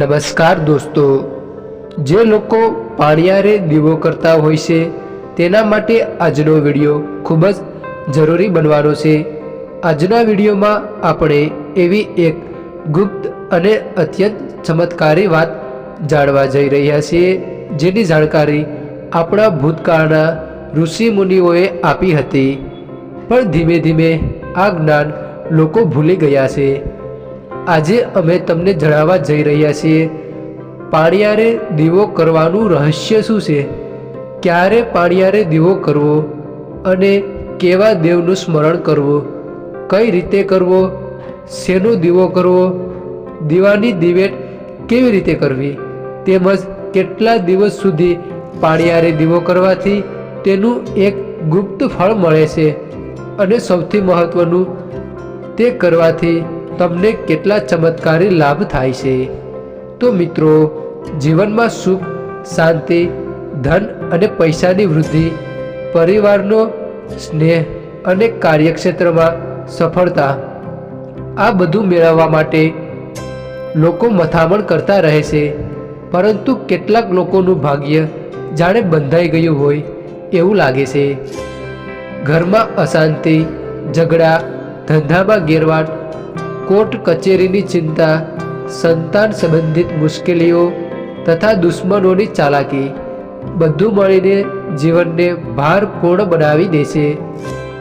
નમસ્કાર દોસ્તો. જે લોકો પાણિયારે દીવો કરતા હોય છે, તેના માટે આજનો વીડિયો ખૂબ જ જરૂરી બનવાનો છે. આજના વિડીયોમાં આપણે એવી એક ગુપ્ત અને અત્યંત ચમત્કારી વાત જાણવા જઈ રહ્યા છીએ, જેની જાણકારી આપણા ભૂતકાળના ઋષિ મુનિઓએ આપી હતી. પણ ધીમે ધીમે આ જ્ઞાન લોકો ભૂલી ગયા છે. આજે અમે તમને જણાવવા જઈ રહ્યા છીએ પાણિયારે દીવો કરવાનું રહસ્ય શું છે? ક્યારે પાણિયારે દીવો કરવો અને કેવા દેવનું સ્મરણ કરવું? કઈ રીતે કરવો? શેનો દીવો કરવો? દીવાની દિવેટ કેવી રીતે કરવી? તેમજ કેટલા દિવસ સુધી પાણિયારે દીવો કરવાથી તેનું એક ગુપ્ત ફળ મળે છે? અને સૌથી મહત્વનું તે કરવાથી તમને કેટલા ચમત્કારી લાભ થાય છે? તો મિત્રો, જીવનમાં સુખ, શાંતિ, ધન અને પૈસાની વૃદ્ધિ, પરિવારનો સ્નેહ અને કાર્યક્ષેત્રમાં સફળતા, આ બધું મેળવવા માટે લોકો મથામણ કરતા રહે છે. પરંતુ કેટલાક લોકોનું ભાગ્ય જાણે બંધાઈ ગયું હોય એવું લાગે છે. ઘરમાં અશાંતિ, ઝઘડા, ધંધામાં ગેરવાટ કોર્ટ કચેરીની ચિંતા, સંતાન સંબંધિત મુશ્કેલીઓ તથા દુશ્મનોની ચાલાકી બધું મળીને જીવનને ભારપૂર્ણ બનાવી દેશે.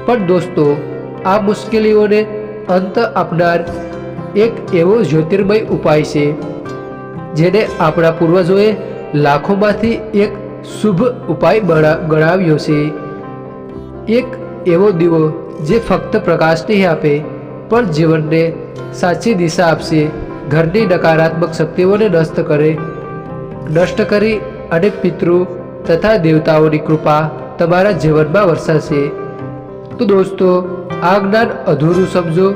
પણ દોસ્તો, આ મુશ્કેલીઓને અંત આપનાર એક એવો જ્યોતિર્મય ઉપાય છે, જેને આપણા પૂર્વજોએ લાખોમાંથી એક શુભ ઉપાય ગણાવ્યો છે. એક એવો દીવો જે ફક્ત પ્રકાશ નહીં આપે પણ જીવનને સાચી દિશા આપશે. ઘરની નકારાત્મક શક્તિઓને નષ્ટ કરે, નષ્ટ કરી અને પિતૃ તથા દેવતાઓની કૃપા તમારા જીવનમાં વરસાશે. તો દોસ્તો, આ જ્ઞાન અધૂરું સમજો,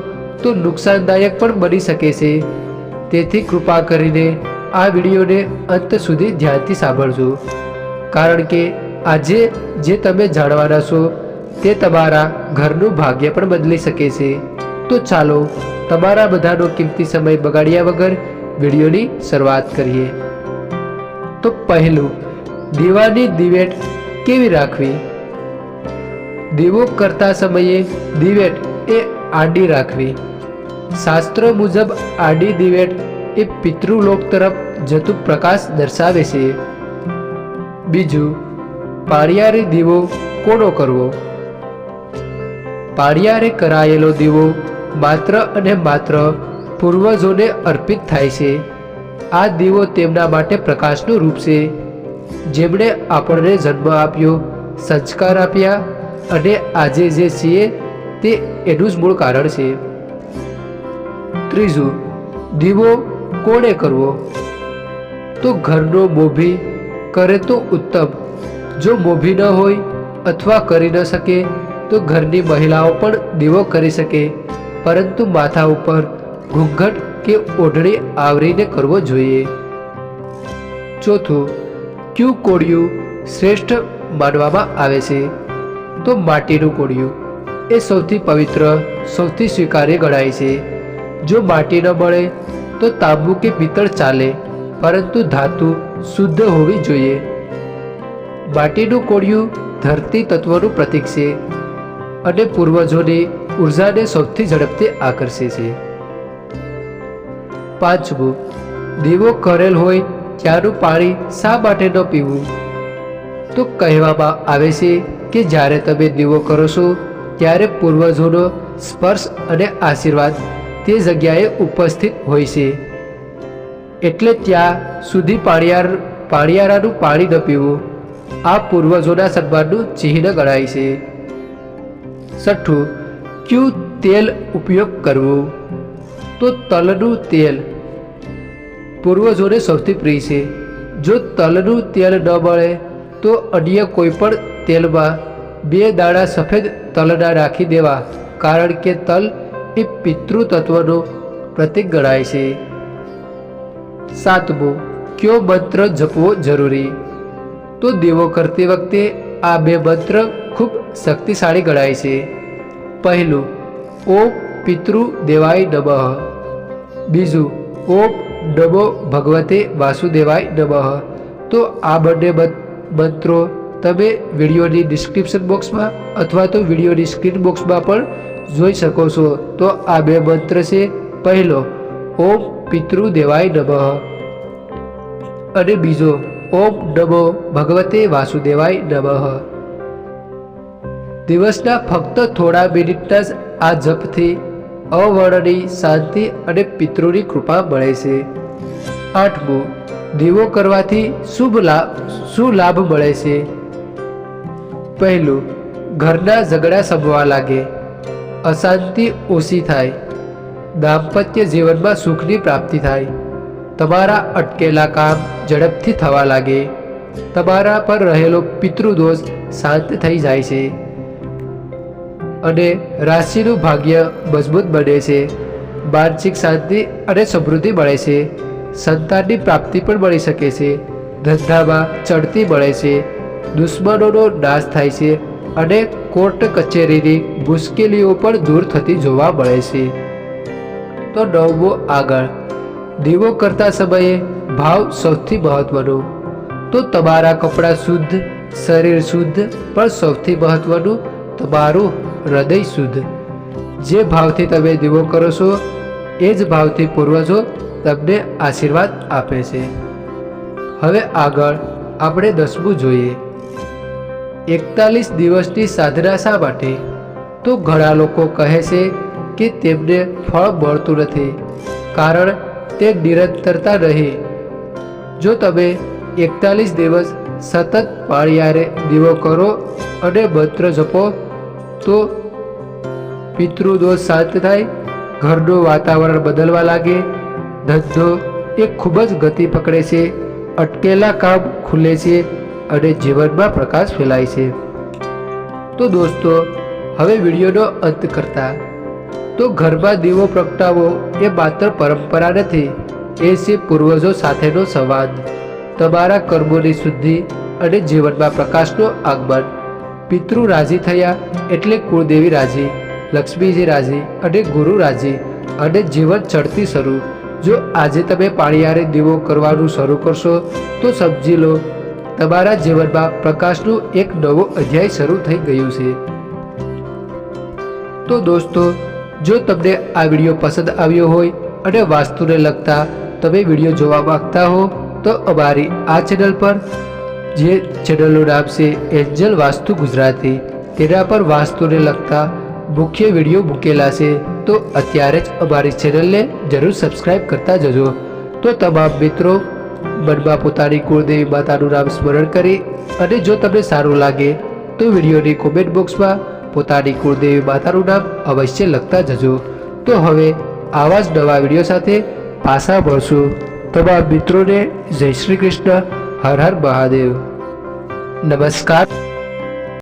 તો નુકસાનદાયક પણ બની શકે છે. તેથી કૃપા કરીને આ વિડીયોને અંત સુધી ધ્યાનથી સાંભળજો. કારણ કે આજે જે તમે જાણવાના છો, તે તમારા ઘરનું ભાગ્ય પણ બદલી શકે છે. તો ચાલો તમારા બધાનો કિંમતી સમય બગાડ્યા વગર વિડીયોની શરૂઆત કરીએ. તો પહેલું, દીવાની દિવેટ કેવી રાખવી? દીવો કરતા સમયે દિવેટ એ આડી રાખવી. શાસ્ત્રો મુજબ આડી દિવેટ એ પિતૃલોક તરફ જતું પ્રકાશ દર્શાવે છે. બીજું પાળિયારી દીવો કોનો કરવો? પાળિયારે કરાયેલો દીવો માત્ર અને માત્ર પૂર્વજોને અર્પિત થાય છે. આ દીવો તેમના માટે પ્રકાશનું રૂપ છે. જેમણે આપણને જન્મ આપ્યો, સંસ્કાર આપ્યા અને આજે જે છીએ તે એનું જ મૂળ કારણ છે. ત્રીજું, દીવો કોણે કરવો? તો ઘરનો મોભી કરે તો ઉત્તમ. જો મોભી ન હોય અથવા કરી ન શકે, તો ઘરની મહિલાઓ પણ દીવો કરી શકે. પરંતુ માથા ઉપર ઘૂંઘટ કે ઓઢણી આવરીને કરવો જોઈએ. ચોથું, ક્યુ કોળિયું શ્રેષ્ઠ માનવામાં આવે છે? તો માટીનું કોળિયું એ સૌથી પવિત્ર, સૌથી સ્વીકાર્ય ગણાય છે. જો માટી ન મળે તો તાંબુ કે પિત્તળ ચાલે, પરંતુ ધાતુ શુદ્ધ હોવી જોઈએ. માટીનું કોળિયું ધરતી તત્વનું પ્રતીક છે. અને પૂર્વજોની ઉર્જાને સૌથી ઝડપથી આકર્ષે છે. પાંચમું, દીવો કરેલ હોય ત્યાંનું પાણી શા માટે ન પીવું? તો કહેવામાં આવે છે કે જ્યારે તમે દીવો કરો છો, ત્યારે પૂર્વજોનો સ્પર્શ અને આશીર્વાદ તે જગ્યાએ ઉપસ્થિત હોય છે. એટલે ત્યાં સુધી પાણિયાર, પાણીયારાનું પાણી ન પીવું. આ પૂર્વજોના સન્માનનું ચિહ્ન ગણાય છે. છઠ્ઠું ક્યુ તેલ ઉપયોગ કરવો? તો તલનું તેલ. પૂર્વજોને સૌથી પ્રિય છે. જો તલનું તેલ ન મળે તો અન્ય કોઈપણ તેલમાં બે દાણા સફેદ તલના રાખી દેવા, કારણ કે તલ એ પિતૃતત્વનું પ્રતિક ગણાય છે. સાતમું, કયો મંત્ર જપવો જરૂરી? તો દેવો કરતી વખતે આ બે મંત્ર ખૂબ શક્તિશાળી ગણાય છે. પહેલું ઓમ પિતૃ દેવાય નમઃ. બીજું ઓમ નમો ભગવતે વાસુદેવાય નમઃ. તો આ બંને મંત્રો તમે વિડીયોની ડિસ્ક્રિપ્શન બોક્સમાં અથવા તો વિડીયોની સ્ક્રીન બોક્સમાં પણ જોઈ શકો છો. તો આ બે મંત્ર છે. પહેલો ઓમ પિતૃદેવાય નમઃ. અને બીજો ઓમ નમો ભગવતે વાસુદેવાય નમઃ. દિવસના ફક્ત થોડા મિનિટના જ આ જપથી અવર્ણની શાંતિ અને પિતૃની કૃપા મળે છે. આઠમું, દીવો કરવાથી શુભ લાભ શું લાભ મળે છે? પહેલું, ઘરના ઝઘડા સમવા લાગે. અશાંતિ ઓછી થાય. દાંપત્ય જીવનમાં સુખની પ્રાપ્તિ થાય. તમારા અટકેલા કામ ઝડપથી થવા લાગે. તમારા પર રહેલો પિતૃદોષ શાંત થઈ જાય છે. અને રાશિનું ભાગ્ય મજબૂત બને છે. માનસિક શાંતિ અને સમૃદ્ધિ મળે છે. સંતાનની પ્રાપ્તિ પણ મળી શકે છે. ધંધામાં ચડતી મળે છે. દુશ્મનોનો નાશ થાય છે અને કોર્ટ કચેરીની મુશ્કેલીઓ પણ દૂર થતી જોવા મળે છે. તો નવમો આગળ. દીવો કરતા સમયે ભાવ સૌથી મહત્વનો. તો તમારા કપડાં શુદ્ધ, શરીર શુદ્ધ પણ સૌથી મહત્વનું. તમારું હૃદય શુદ્ધ. જે ભાવથી તમે દીવો કરો છો, એ જ ભાવથી પૂર્વજો તમને આશીર્વાદ આપે છે. હવે આગળ આપણે દસમું જોઈએ. એકતાલીસ દિવસની સાધના શા માટે? તો ઘણા લોકો કહે છે કે તેમને ફળ મળતું નથી, કારણ તે નિરંતરતા નહીં જો તમે એકતાલીસ દિવસ સતત પાળિયારે દીવો કરો અને મંત્ર જપો તો પિતૃદોષ શાંત થાય ઘરનું વાતાવરણ બદલવા લાગે, ધંધો એ ખૂબ જ ગતિ પકડે છે, અટકેલા કામ ખુલે છે અને જીવનમાં પ્રકાશ ફેલાય છે. તો દોસ્તો, હવે વિડીયોનો અંત કરતા. તો ઘરમાં દીવો પ્રગટાવો એ માત્ર પરંપરા નથી, એ છે પૂર્વજો સાથેનો સંવાદ. તમારા કર્મોની શુદ્ધિ અને જીવનમાં પ્રકાશનો આગમન. પિતૃ રાજી થયા એટલે કુળદેવી રાજી, લક્ષ્મીજી રાજી અને ગુરુ રાજી અને જીવન ચડતી શરૂ. જો આજે તમે પાણીયારે દીવો કરવાનું શરૂ કરશો, તો સમજી લો, તમારા જીવનમાં પ્રકાશનું એક નવો અધ્યાય શરૂ થઈ ગયું છે. તો દોસ્તો, જો તમને આ વીડિયો પસંદ આવ્યો હોય અને વાસ્તુને લગતા તમે વીડિયો જોવા માગતા હો, તો અમારી આ ચેનલ પર જે ચેનલનું નામ છે એન્જલ વાસ્તુ ગુજરાતી, તેના પર વાસ્તુને લગતા મુખ્ય વીડિયો મૂકેલા છે, તો અત્યારે જ અમારી ચેનલને જરૂર સબસ્ક્રાઇબ કરતા જજો. તો તમામ મિત્રો, મનમાં પોતાની કુળદેવી માતાનું નામ સ્મરણ કરી, અને જો તમને સારું લાગે, તો વિડીયોની કોમેન્ટ બોક્સમાં પોતાની કુળદેવી માતાનું નામ અવશ્ય લખતા જજો. તો હવે આવા જ નવા વીડિયો સાથે પાછા મળશું. તમામ મિત્રોને જય શ્રી કૃષ્ણ. હર હર મહાદેવ. નમસ્કાર.